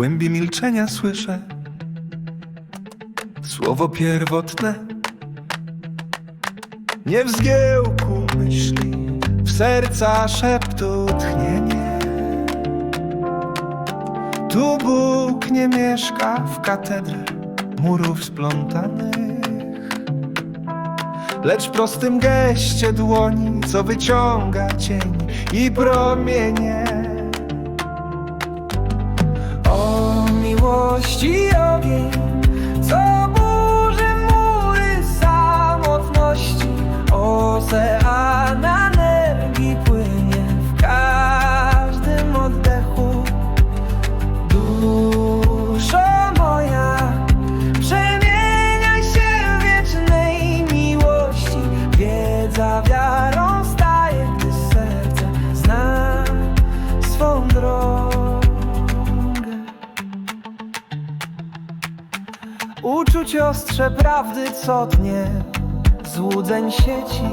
głębi milczenia słyszę słowo pierwotne. Nie w zgiełku myśli, w serca szeptu tchnienie. Tu Bóg nie mieszka w katedrze murów splątanych, lecz w prostym geście dłoni, co wyciąga cień i promienie. Miłości prawdy, co tnie złudzeń sieci.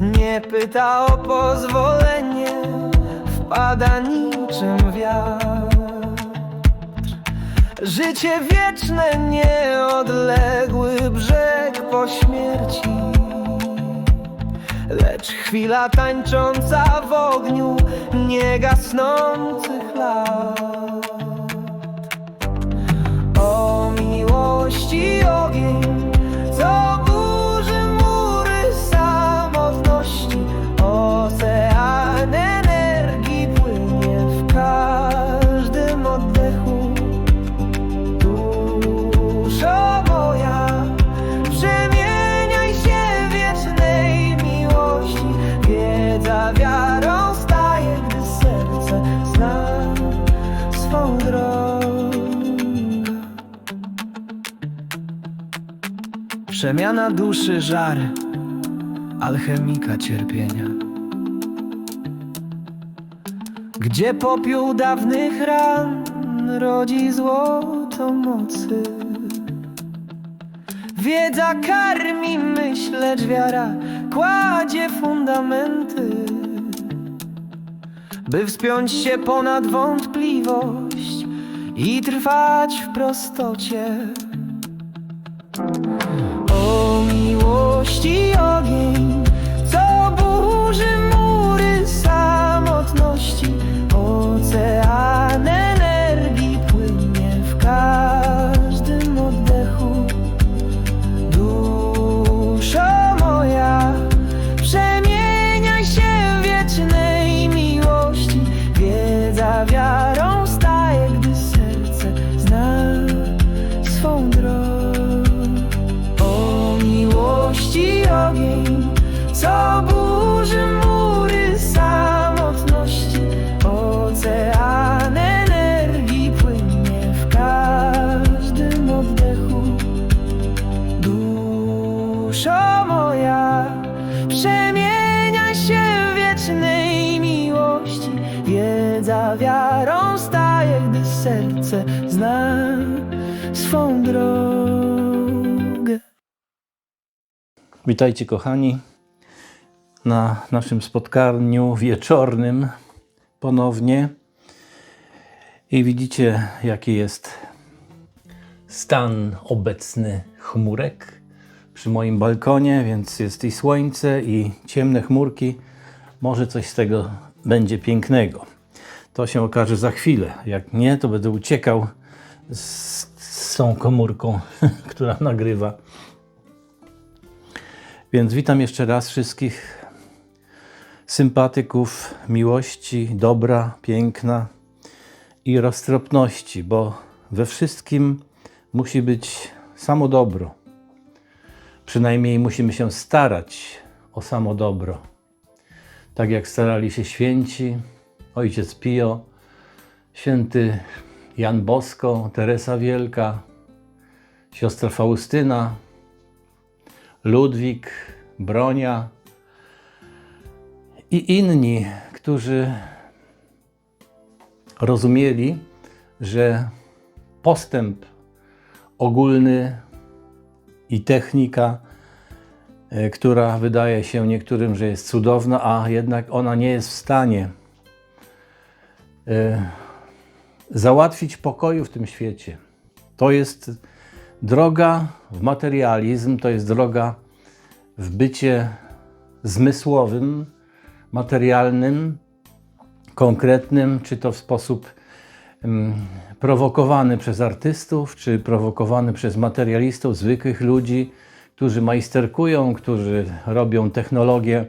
Nie pyta o pozwolenie, wpada niczym wiatr. Życie wieczne, nieodległy brzeg po śmierci. Lecz chwila tańcząca w ogniu niegasnących lat. Miłości ogień, Przemiana duszy żar alchemika cierpienia. Gdzie popiół dawnych ran rodzi złoto mocy. Wiedza karmi myśl, lecz wiara kładzie fundamenty. By wspiąć się ponad wątpliwość i trwać w prostocie. Miłości ogień, co burzy mury samotności, ocean Wiarą staje, gdy serce zna swą drogę. Witajcie kochani na naszym spotkaniu wieczornym ponownie. I widzicie, jaki jest stan obecny chmurek przy moim balkonie, więc jest i słońce, i ciemne chmurki. Może coś z tego będzie pięknego. To się okaże za chwilę. Jak nie, to będę uciekał z, z tą komórką, która nagrywa. Więc witam jeszcze raz wszystkich sympatyków miłości, dobra, piękna i roztropności, bo we wszystkim musi być samo dobro. Przynajmniej musimy się starać o samo dobro. Tak jak starali się święci, ojciec Pio, święty Jan Bosko, Teresa Wielka, siostra Faustyna, Ludwik, Bronia i inni, którzy rozumieli, że postęp ogólny i technika, e, która wydaje się niektórym, że jest cudowna, a jednak ona nie jest w stanie załatwić pokoju w tym świecie. To jest droga w materializm, to jest droga w bycie zmysłowym, materialnym, konkretnym, czy to w sposób mm, prowokowany przez artystów, czy prowokowany przez materialistów, zwykłych ludzi, którzy majsterkują, którzy robią technologię,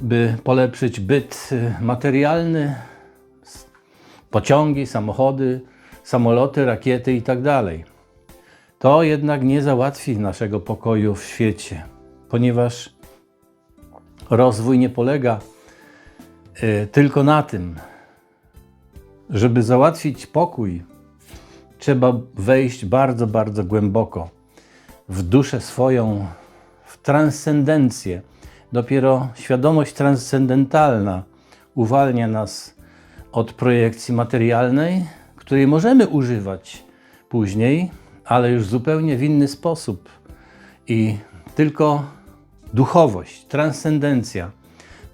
by polepszyć byt y, materialny, pociągi, samochody, samoloty, rakiety itd. To jednak nie załatwi naszego pokoju w świecie, ponieważ rozwój nie polega y, tylko na tym, żeby załatwić pokój, trzeba wejść bardzo, bardzo głęboko w duszę swoją, w transcendencję. Dopiero świadomość transcendentalna uwalnia nas od projekcji materialnej, której możemy używać później, ale już zupełnie w inny sposób. I tylko duchowość, transcendencja,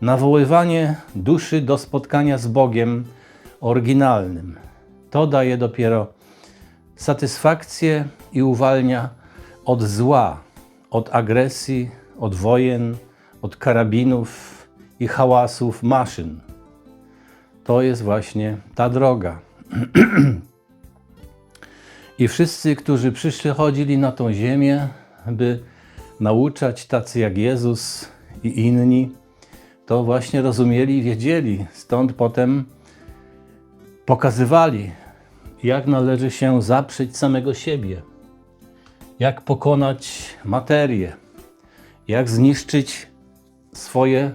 nawoływanie duszy do spotkania z Bogiem oryginalnym. To daje dopiero satysfakcję i uwalnia od zła, od agresji, od wojen, od karabinów i hałasów maszyn. To jest właśnie ta droga. I wszyscy, którzy przyszli, chodzili na tą ziemię, by nauczać tacy jak Jezus i inni, to właśnie rozumieli i wiedzieli. Stąd potem pokazywali, jak należy się zaprzeć samego siebie, jak pokonać materię, jak zniszczyć swoje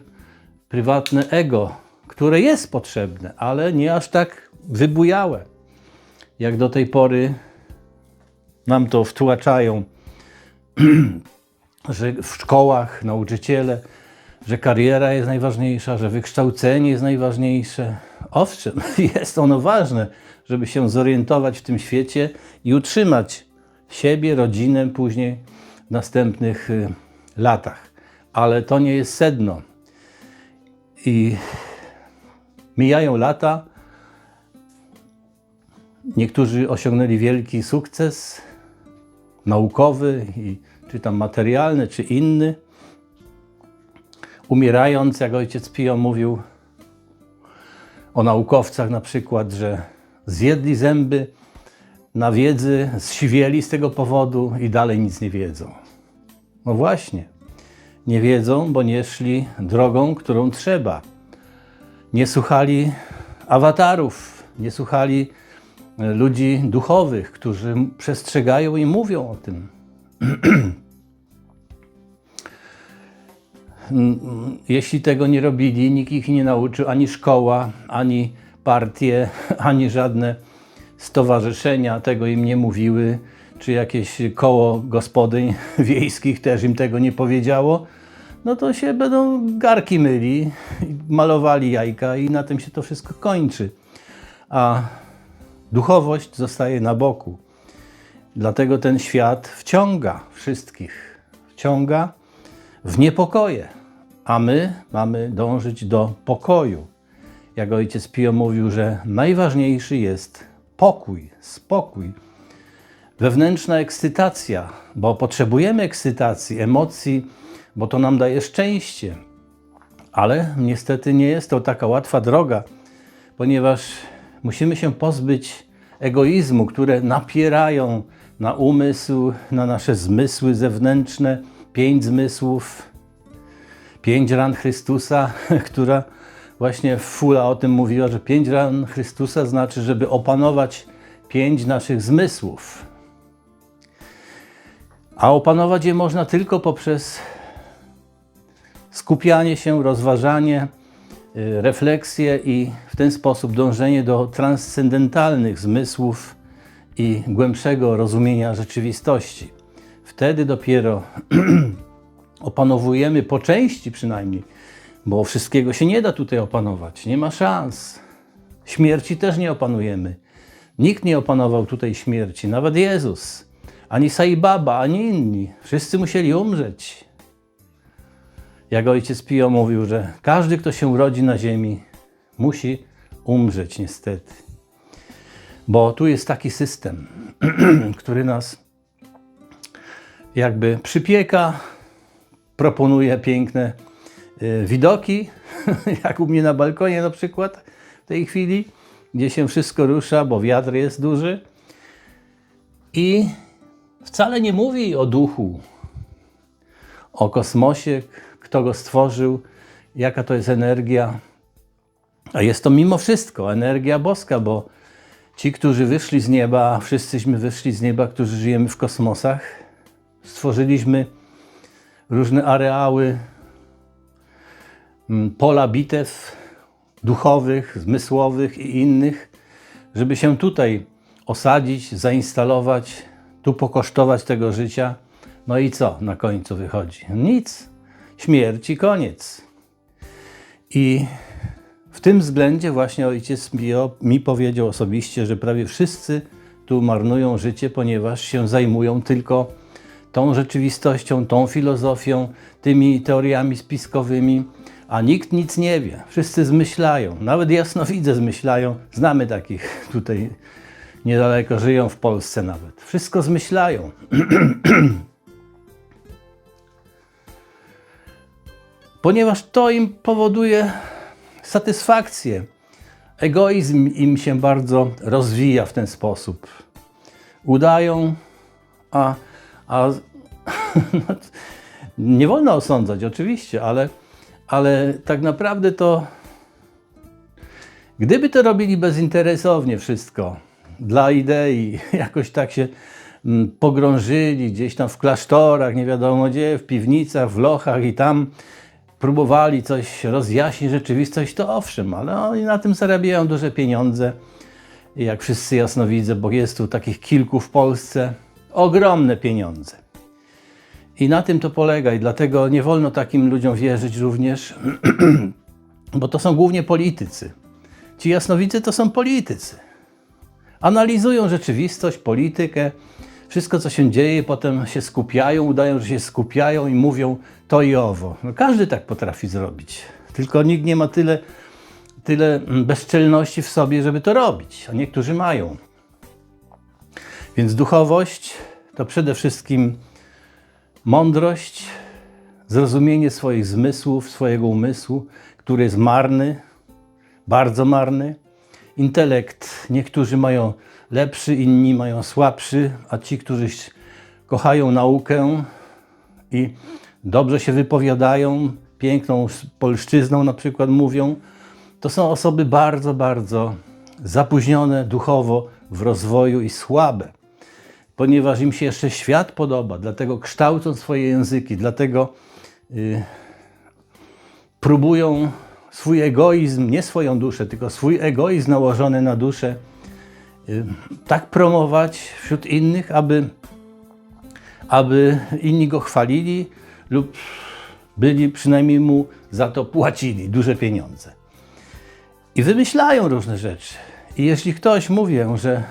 prywatne ego, które jest potrzebne, ale nie aż tak wybujałe, jak do tej pory nam to wtłaczają, że w szkołach nauczyciele, że kariera jest najważniejsza, że wykształcenie jest najważniejsze. Owszem, jest ono ważne, żeby się zorientować w tym świecie i utrzymać siebie, rodzinę później w następnych y, latach. Ale to nie jest sedno. I mijają lata. Niektórzy osiągnęli wielki sukces naukowy, i, czy tam materialny, czy inny. Umierając, jak ojciec Pio mówił o naukowcach na przykład, że zjedli zęby na wiedzy, zsiwieli z tego powodu i dalej nic nie wiedzą. No właśnie, nie wiedzą, bo nie szli drogą, którą trzeba. Nie słuchali awatarów, nie słuchali e, ludzi duchowych, którzy przestrzegają i mówią o tym. Jeśli tego nie robili, nikt ich nie nauczył, ani szkoła, ani partie, ani żadne stowarzyszenia tego im nie mówiły, czy jakieś koło gospodyń wiejskich też im tego nie powiedziało, no to się będą garki myli, malowali jajka i na tym się to wszystko kończy. A duchowość zostaje na boku. Dlatego ten świat wciąga wszystkich. Wciąga w niepokoje, a my mamy dążyć do pokoju. Jak ojciec Pio mówił, że najważniejszy jest pokój, spokój, wewnętrzna ekscytacja, bo potrzebujemy ekscytacji, emocji, bo to nam daje szczęście. Ale niestety nie jest to taka łatwa droga, ponieważ musimy się pozbyć egoizmu, które napierają na umysł, na nasze zmysły zewnętrzne, pięć zmysłów, pięć ran Chrystusa, która właśnie Fula o tym mówiła, że pięć ran Chrystusa znaczy, żeby opanować pięć naszych zmysłów. A opanować je można tylko poprzez skupianie się, rozważanie, y, refleksję i w ten sposób dążenie do transcendentalnych zmysłów i głębszego rozumienia rzeczywistości. Wtedy dopiero opanowujemy po części przynajmniej, bo wszystkiego się nie da tutaj opanować, nie ma szans. Śmierci też nie opanujemy. Nikt nie opanował tutaj śmierci, nawet Jezus, ani Sai Baba, ani inni. Wszyscy musieli umrzeć. Jak ojciec Pio mówił, że każdy, kto się urodzi na ziemi, musi umrzeć niestety. Bo tu jest taki system, który nas jakby przypieka, proponuje piękne y, widoki, jak u mnie na balkonie na przykład w tej chwili, gdzie się wszystko rusza, bo wiatr jest duży. I wcale nie mówi o duchu, o kosmosie, kto go stworzył, jaka to jest energia. A jest to mimo wszystko energia boska, bo ci, którzy wyszli z nieba, wszyscyśmy wyszli z nieba, którzy żyjemy w kosmosach, stworzyliśmy różne areały, mm, pola bitew duchowych, zmysłowych i innych, żeby się tutaj osadzić, zainstalować, tu pokosztować tego życia. No i co na końcu wychodzi? Nic. Śmierć i koniec. I w tym względzie właśnie ojciec mi, mi powiedział osobiście, że prawie wszyscy tu marnują życie, ponieważ się zajmują tylko tą rzeczywistością, tą filozofią, tymi teoriami spiskowymi, a nikt nic nie wie. Wszyscy zmyślają, nawet jasnowidze zmyślają. Znamy takich tutaj niedaleko, żyją w Polsce nawet. Wszystko zmyślają. Ponieważ to im powoduje satysfakcję. Egoizm im się bardzo rozwija w ten sposób. Udają, a, a nie wolno osądzać, oczywiście, ale, ale tak naprawdę to, gdyby to robili bezinteresownie wszystko, dla idei, jakoś tak się mm, pogrążyli gdzieś tam w klasztorach, nie wiadomo gdzie, w piwnicach, w lochach i tam próbowali coś rozjaśnić rzeczywistość, to owszem, ale oni na tym zarabiają duże pieniądze. Jak wszyscy jasno widzę, bo jest tu takich kilku w Polsce, ogromne pieniądze. I na tym to polega i dlatego nie wolno takim ludziom wierzyć również, bo to są głównie politycy. Ci jasnowicy to są politycy. Analizują rzeczywistość, politykę, wszystko co się dzieje, potem się skupiają, udają, że się skupiają i mówią to i owo. No, każdy tak potrafi zrobić, tylko nikt nie ma tyle, tyle mm, bezczelności w sobie, żeby to robić, a niektórzy mają. Więc duchowość to przede wszystkim mądrość, zrozumienie swoich zmysłów, swojego umysłu, który jest marny, bardzo marny. Intelekt, niektórzy mają lepszy, inni mają słabszy, a ci, którzy kochają naukę i dobrze się wypowiadają, piękną polszczyzną na przykład mówią, to są osoby bardzo, bardzo zapóźnione duchowo w rozwoju i słabe, ponieważ im się jeszcze świat podoba, dlatego kształcą swoje języki, dlatego y, próbują swój egoizm, nie swoją duszę, tylko swój egoizm nałożony na duszę, tak promować wśród innych, aby, aby inni go chwalili lub byli przynajmniej mu za to płacili duże pieniądze. I wymyślają różne rzeczy. I jeśli ktoś mówi, że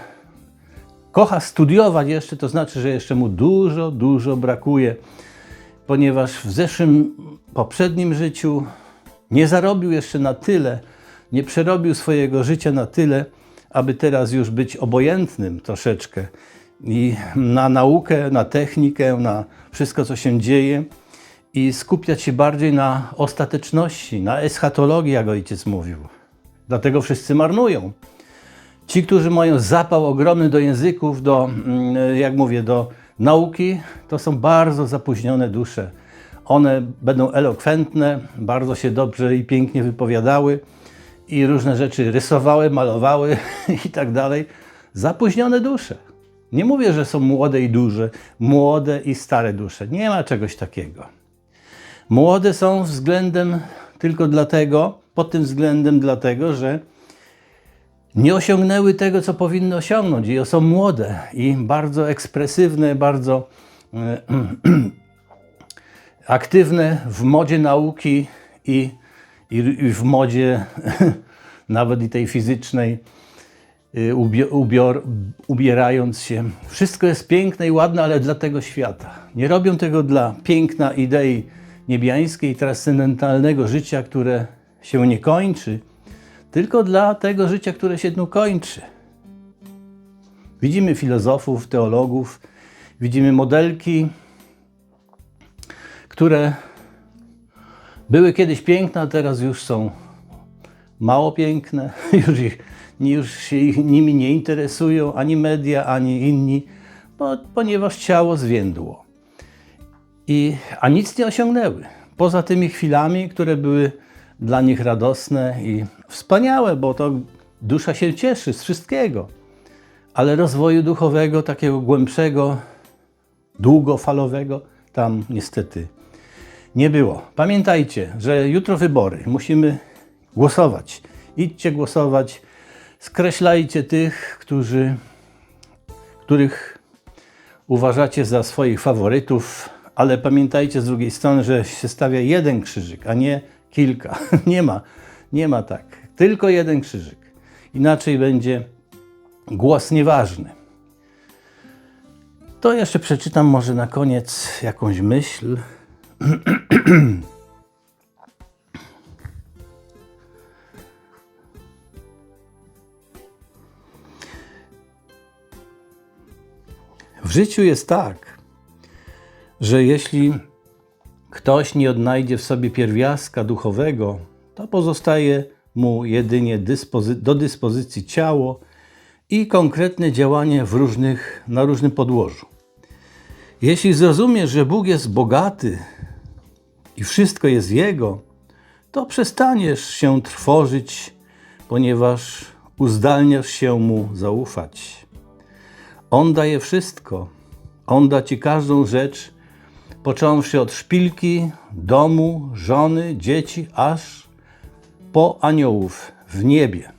kocha studiować jeszcze, to znaczy, że jeszcze mu dużo, dużo brakuje, ponieważ w zeszłym, poprzednim życiu nie zarobił jeszcze na tyle, nie przerobił swojego życia na tyle, aby teraz już być obojętnym troszeczkę i na naukę, na technikę, na wszystko, co się dzieje i skupiać się bardziej na ostateczności, na eschatologii, jak ojciec mówił. Dlatego wszyscy marnują. Ci, którzy mają zapał ogromny do języków, do, mm, jak mówię, do nauki, to są bardzo zapóźnione dusze. One będą elokwentne, bardzo się dobrze i pięknie wypowiadały i różne rzeczy rysowały, malowały i tak dalej. Zapóźnione dusze. Nie mówię, że są młode i duże, młode i stare dusze. Nie ma czegoś takiego. Młode są względem tylko dlatego, pod tym względem dlatego, że nie osiągnęły tego, co powinny osiągnąć i są młode i bardzo ekspresywne, bardzo e, aktywne w modzie nauki i, i, w modzie nawet i tej fizycznej, y, ubior, ubierając się. Wszystko jest piękne i ładne, ale dla tego świata. Nie robią tego dla piękna idei niebiańskiej, transcendentalnego życia, które się nie kończy, tylko dla tego życia, które się tu kończy. Widzimy filozofów, teologów, widzimy modelki, które były kiedyś piękne, a teraz już są mało piękne, już, ich, już się ich, nimi nie interesują ani media, ani inni, bo, ponieważ ciało zwiędło. I, a nic nie osiągnęły. Poza tymi chwilami, które były dla nich radosne i wspaniałe, bo to dusza się cieszy z wszystkiego. Ale rozwoju duchowego, takiego głębszego, długofalowego, tam niestety nie było. Pamiętajcie, że jutro wybory. Musimy głosować. Idźcie głosować. Skreślajcie tych, którzy, których uważacie za swoich faworytów, ale pamiętajcie z drugiej strony, że się stawia jeden krzyżyk, a nie kilka. Nie ma, nie ma tak. Tylko jeden krzyżyk. Inaczej będzie głos nieważny. To jeszcze przeczytam może na koniec jakąś myśl. W życiu jest tak, że jeśli ktoś nie odnajdzie w sobie pierwiastka duchowego, to pozostaje mu jedynie dyspozy- do dyspozycji ciało i konkretne działanie w różnych, na różnym podłożu. Jeśli zrozumiesz, że Bóg jest bogaty i wszystko jest Jego, to przestaniesz się trwożyć, ponieważ uzdalniasz się Mu zaufać. On daje wszystko. On da Ci każdą rzecz, począwszy od szpilki, domu, żony, dzieci, aż po aniołów w niebie.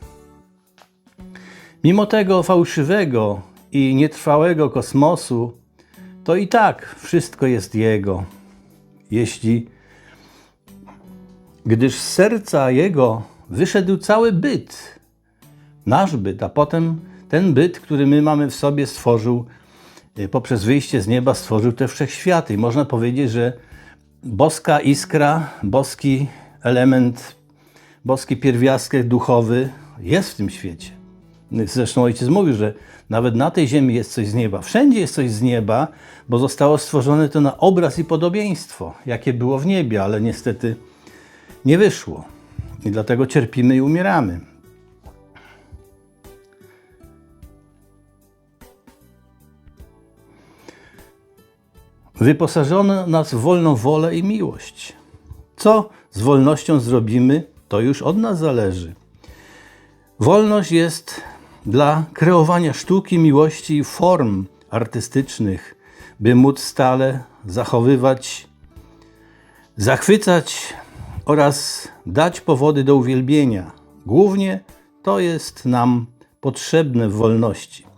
Mimo tego fałszywego i nietrwałego kosmosu, to i tak wszystko jest Jego. Jeśli, gdyż z serca Jego wyszedł cały byt, nasz byt, a potem ten byt, który my mamy w sobie, stworzył y, poprzez wyjście z nieba, stworzył te wszechświaty. I można powiedzieć, że boska iskra, boski element, boski pierwiastek duchowy jest w tym świecie. Zresztą ojciec mówił, że nawet na tej ziemi jest coś z nieba. Wszędzie jest coś z nieba, bo zostało stworzone to na obraz i podobieństwo, jakie było w niebie, ale niestety nie wyszło. I dlatego cierpimy i umieramy. Wyposażono nas w wolną wolę i miłość. Co z wolnością zrobimy, to już od nas zależy. Wolność jest dla kreowania sztuki, miłości i form artystycznych, by móc stale zachowywać, zachwycać oraz dać powody do uwielbienia. Głównie to jest nam potrzebne w wolności.